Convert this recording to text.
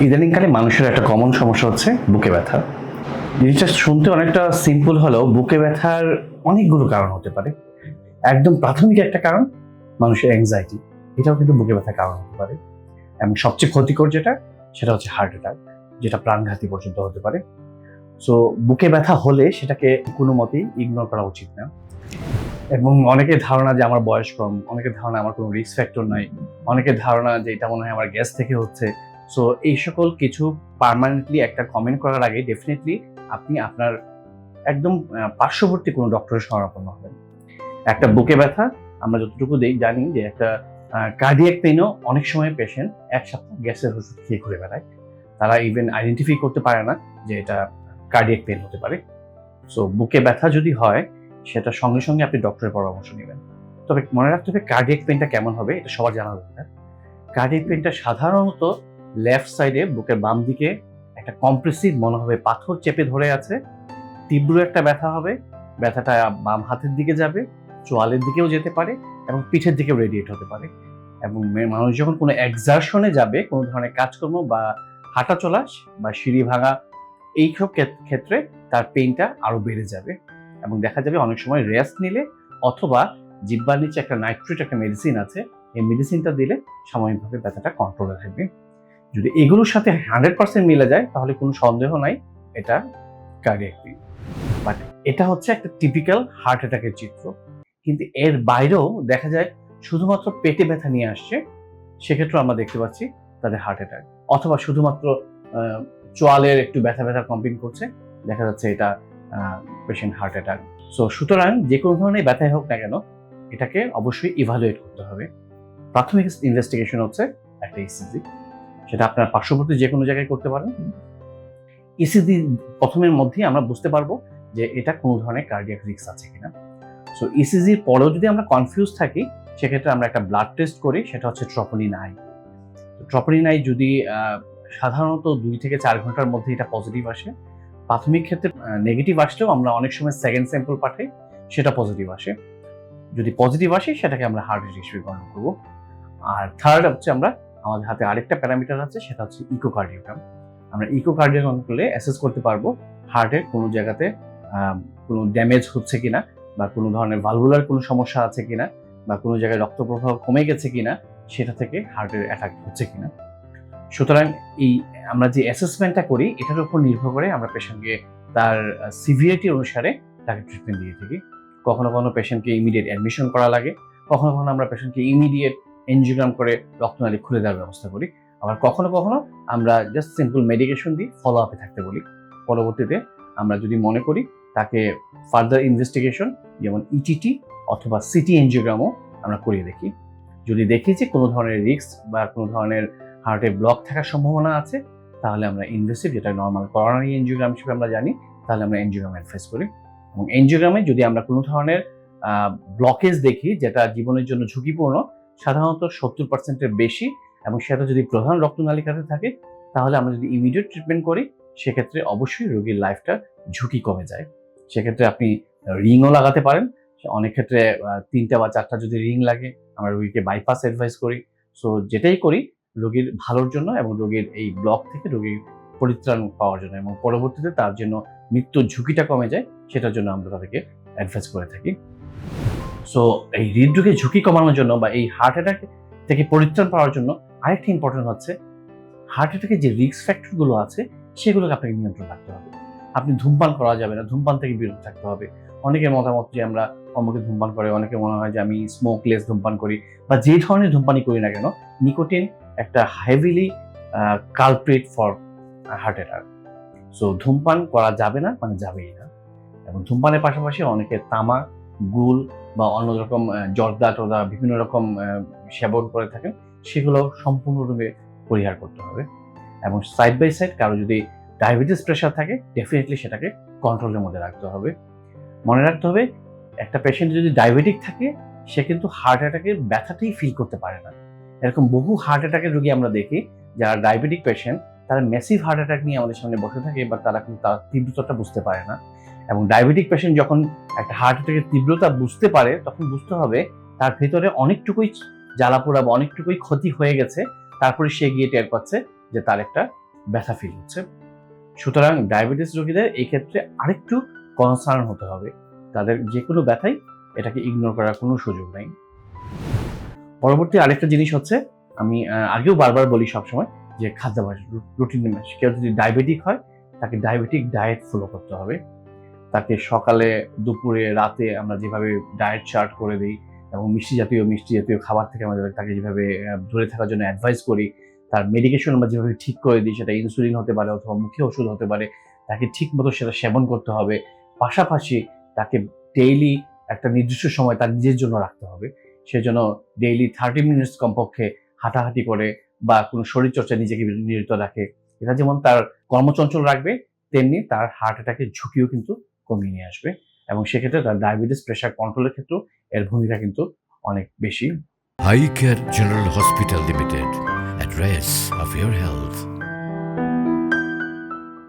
ইদানিংকালে মানুষের একটা কমন সমস্যা হচ্ছে বুকে ব্যথা। জিনিসটা শুনতে অনেকটা সিম্পল হলেও বুকে ব্যথার অনেকগুলো কারণ হতে পারে। একদম প্রাথমিক একটা কারণ, মানুষের অ্যাংজাইটি এটাও কিন্তু বুকে ব্যথার কারণ হতে পারে। এবং সবচেয়ে ক্ষতিকর যেটা, সেটা হচ্ছে হার্ট অ্যাটাক যেটা প্রাণঘাতী পর্যন্ত হতে পারে। সো বুকে ব্যথা হলে সেটাকে কোনো মতেই ইগনোর করা উচিত না। এবং অনেকের ধারণা যে আমার বয়স কম, অনেকের ধারণা আমার কোনো রিস্ক ফ্যাক্টর নাই, অনেকের ধারণা যে এটা মনে হয় আমার গ্যাস থেকে হচ্ছে সো এই সকল কিছু পার্মানেন্টলি একটা কমেন্ট করার আগে ডেফিনেটলি আপনি আপনার একদম পার্শ্ববর্তী কোনো ডক্টরের শরণাপন্ন হবেন। একটা বুকে ব্যথা, আমরা যতটুকু জানি যে একটা কার্ডিয়াক পেনও অনেক সময় পেশেন্ট এক সপ্তাহ গ্যাসের ওষুধ খেয়ে ঘুরে বেড়ায়। তারা ইভেন আইডেন্টিফাই করতে পারে না যে এটা কার্ডিয়াক পেন হতে পারে। সো বুকে ব্যথা যদি হয়, সেটা সঙ্গে সঙ্গে আপনি ডক্টরের পরামর্শ নেবেন। তবে মনে রাখতে হবে কার্ডিয়াক পেনটা কেমন হবে, এটা সবার জানা দরকার। কার্ডিয়াক পেনটা সাধারণত লেফট সাইডে বুকের বাম দিকে একটা কম্প্রেসিভ মনে হবে পাথর চেপে ধরে আছে। তীব্র একটা ব্যথা হবে। ব্যথাটা বাম হাতের দিকে যাবে, চোয়ালের দিকেও যেতে পারে এবং পিঠের দিকেও রেডিয়েট হতে পারে। এবং মানুষ যখন কোনো এক্সারশনে যাবে, কোনো ধরনের কাজকর্ম বা হাঁটা চলা বা সিঁড়ি ভাঙা এইসব ক্ষেত- ক্ষেত্রে তার পেইনটা আরও বেড়ে যাবে এবং দেখা যাবে অনেক সময় রেস্ট নিলে অথবা জিব্বার নিচে একটা নাইট্রেট একটা মেডিসিন আছে, এই মেডিসিনটা দিলে সাময়িকভাবে ব্যথাটা কন্ট্রোলে থাকবে। যদি এগুলোর সাথে হান্ড্রেড পার্সেন্ট মিলে যায়, তাহলে কোনো সন্দেহ নাই, এটা কার্ডিয়াক পেইন বাট এটা হচ্ছে একটা টিপিক্যাল হার্ট অ্যাটাকের চিত্র। কিন্তু এর বাইরেও দেখা যায় শুধুমাত্র পেটে ব্যথা নিয়ে আসছে সেক্ষেত্রে আমরা দেখতে পাচ্ছি তাদের হার্ট অ্যাটাক অথবা শুধুমাত্র চোয়ালের একটু ব্যথা ব্যথা কম্পিং করছে, দেখা যাচ্ছে এটা পেশেন্ট হার্ট অ্যাটাক সো সুতরাং যে কোনো ধরনের ব্যথাই হোক না কেন, এটাকে অবশ্যই ইভালুয়েট করতে হবে। প্রাথমিক ইনভেস্টিগেশন হচ্ছে একটা ইসিজি সেটা আপনার পার্শ্ববর্তী যে কোনো জায়গায় করতে পারেন। ইসিজি প্রথমের মধ্যেই আমরা বুঝতে পারব যে এটা কোনো ধরনের কার্ডিয়াক রিস্ক আছে কিনা। সো ইসিজির পরেও যদি আমরা কনফিউজ থাকি, সেক্ষেত্রে আমরা একটা ব্লাড টেস্ট করি, সেটা হচ্ছে ট্রপোনিন আই ট্রপোনিন আই যদি সাধারণত দুই থেকে চার ঘণ্টার মধ্যে এটা পজিটিভ আসে, প্রাথমিক ক্ষেত্রে নেগেটিভ আসলেও আমরা অনেক সময় সেকেন্ড স্যাম্পল পাঠাই, সেটা পজিটিভ আসে। যদি পজিটিভ আসে, সেটাকে আমরা হার্ট রেট হিসেবে গণনা করব। আর থার্ড হচ্ছে আমরা আমাদের হাতে আরেকটা প্যারামিটার আছে, সেটা হচ্ছে ইকোকার্ডিওগ্রাম। আমরা ইকোকার্ডিওগ্রাম করলে অ্যাসেস করতে পারব হার্টের কোনো জায়গাতে কোনো ড্যামেজ হচ্ছে কিনা বা কোনো ধরনের ভালভুলার কোনো সমস্যা আছে কিনা বা কোনো জায়গায় রক্ত প্রবাহ কমে গেছে কিনা, সেটা থেকে হার্টের অ্যাটাক হচ্ছে কিনা। সুতরাং এই আমরা যে অ্যাসেসমেন্টটা করি, এটার উপর নির্ভর করে আমরা পেশেন্টকে তার সিভিয়ারিটি অনুসারে তাকে ট্রিটমেন্ট দিয়ে থাকি। কখনো কখনো পেশেন্টকে ইমিডিয়েট অ্যাডমিশন করা লাগে, কখনো কখনো আমরা পেশেন্টকে ইমিডিয়েট এনজিওগ্রাম করে রক্তনালী খুলে দেওয়ার ব্যবস্থা করি। আবার কখনো কখনো আমরা জাস্ট সিম্পল মেডিকেশন দিই ফলো আপে থাকতে বলি। পরবর্তীতে আমরা যদি মনে করি তাকে ফার্দার ইনভেস্টিগেশন যেমন ইটিটি অথবা সিটি এনজিওগ্রামও আমরা করিয়ে দেখি। যদি দেখি যে কোনো ধরনের রিস্ক বা কোনো ধরনের হার্টে ব্লক থাকার সম্ভাবনা আছে, তাহলে আমরা ইনভেসিভ যেটা নর্মাল করোনারি এনজিওগ্রাম হিসেবে আমরা জানি, তাহলে আমরা এনজিওগ্রাম অ্যাডভাইস করি। এবং এনজিওগ্রামে যদি আমরা কোনো ধরনের ব্লকেজ দেখি যেটা জীবনের জন্য ঝুঁকিপূর্ণ সাধারণত সত্তর পার্সেন্টের বেশি এবং সেটা যদি প্রধান রক্তনালিকাতে থাকে, তাহলে আমরা যদি ইমিডিয়েট ট্রিটমেন্ট করি, সেক্ষেত্রে অবশ্যই রোগীর লাইফটা ঝুঁকি কমে যায়। সেক্ষেত্রে আপনি রিংও লাগাতে পারেন। অনেক ক্ষেত্রে তিনটা বা চারটা যদি রিং লাগে, আমরা রোগীকে বাইপাস অ্যাডভাইস করি। সো যেটাই করি, রোগীর ভালোর জন্য এবং রোগীর এই ব্লক থেকে রোগীর পরিত্রাণ পাওয়ার জন্য এবং পরবর্তীতে তার জন্য মৃত্যুর ঝুঁকিটা কমে যায়, সেটার জন্য আমরা তাদেরকে অ্যাডভাইস করে থাকি। সো এই হৃদরোগের ঝুঁকি কমানোর জন্য বা এই হার্ট অ্যাটাক থেকে পরিত্রাণ পাওয়ার জন্য আরেকটা ইম্পর্টেন্ট হচ্ছে হার্ট অ্যাটাকের যে রিস্ক ফ্যাক্টরগুলো আছে, সেগুলোকে আপনাকে নিয়ন্ত্রণ রাখতে হবে। আপনি ধূমপান করা যাবে না, ধূমপান থেকে বিরত থাকতে হবে। অনেকের মতামত যে আমরা অমুকে ধূমপান করে, অনেকে মনে হয় যে আমি স্মোকলেস ধূমপান করি বা যে ধরনের ধূমপানই করি না কেন নিকোটিন একটা heavily culprit for heart attack so ধূমপান করা যাবে না মানে যাবেই না। এবং ধূমপানের পাশাপাশি অনেকে তামাক গুল বা অন্য রকম জর্দা টর্দা বিভিন্ন রকম সেবন করে থাকেন সেগুলো সম্পূর্ণরূপে পরিহার করতে হবে। এবং সাইড বাই সাইড কারও যদি ডায়াবেটিস প্রেশার থাকে ডেফিনেটলি সেটাকে কন্ট্রোলের মধ্যে রাখতে হবে। মনে রাখতে হবে, একটা পেশেন্ট যদি ডায়াবেটিক থাকে, সে কিন্তু হার্ট অ্যাটাকের ব্যথাটাই ফিল করতে পারে না। এরকম বহু হার্ট অ্যাটাকের রোগী আমরা দেখি, যারা ডায়াবেটিক পেশেন্ট তারা মেসিভ হার্ট অ্যাটাক নিয়ে আমাদের সামনে বসে থাকে বা তারা কিন্তু তার তীব্রতাটা বুঝতে পারে না। এবং ডায়াবেটিক পেশেন্ট যখন একটা হার্ট অ্যাটাকের তীব্রতা বুঝতে পারে, তখন বুঝতে হবে তার ভেতরে অনেকটুকুই জ্বালাপোড়া বা অনেকটুকুই ক্ষতি হয়ে গেছে। তারপরে সে গিয়ে টের পাচ্ছে যে তার একটা ব্যথা ফিল হচ্ছে। সুতরাং ডায়াবেটিস রোগীদের এই ক্ষেত্রে আরেকটু কনসার্ন হতে হবে। তাদের যে কোনো ব্যথাই এটাকে ইগনোর করার কোনো সুযোগ নেই। পরবর্তী আরেকটা জিনিস হচ্ছে, আমি আগেও বারবার বলি সবসময় যে খাদ্যাভ্যাস রুটিন কেউ যদি ডায়াবেটিক হয়, তাকে ডায়াবেটিক ডায়েট ফলো করতে হবে। তাকে সকালে, দুপুরে, রাতে আমরা যেভাবে ডায়েট চার্ট করে দিই এবং মিষ্টি জাতীয় মিষ্টি জাতীয় খাবার থেকে আমাদের তাকে যেভাবে দূরে থাকার জন্য অ্যাডভাইস করি, তার মেডিকেশন আমরা যেভাবে ঠিক করে দিই সেটা ইনসুলিন হতে পারে অথবা মুখে ওষুধ হতে পারে, তাকে ঠিক মতো সেটা সেবন করতে হবে। পাশাপাশি তাকে ডেইলি একটা নির্দিষ্ট সময় তার নিজের জন্য রাখতে হবে। সেজন্য ডেইলি থার্টি মিনিটস কমপক্ষে হাঁটাহাঁটি করে বা কোনো শরীরচর্চা নিজেকে নিয়োজিত রাখে। এটা যেমন তার কর্মচঞ্চল রাখবে, তেমনি তার হার্ট অ্যাটাকের ঝুঁকিও কিন্তু কমিয়ে নিয়ে আসবে এবং সেক্ষেত্রে তার ডায়াবেটিস প্রেশার কন্ট্রোলের ক্ষেত্রে এর ভূমিকা কিন্তু অনেক বেশি high care general hospital limited address of your health.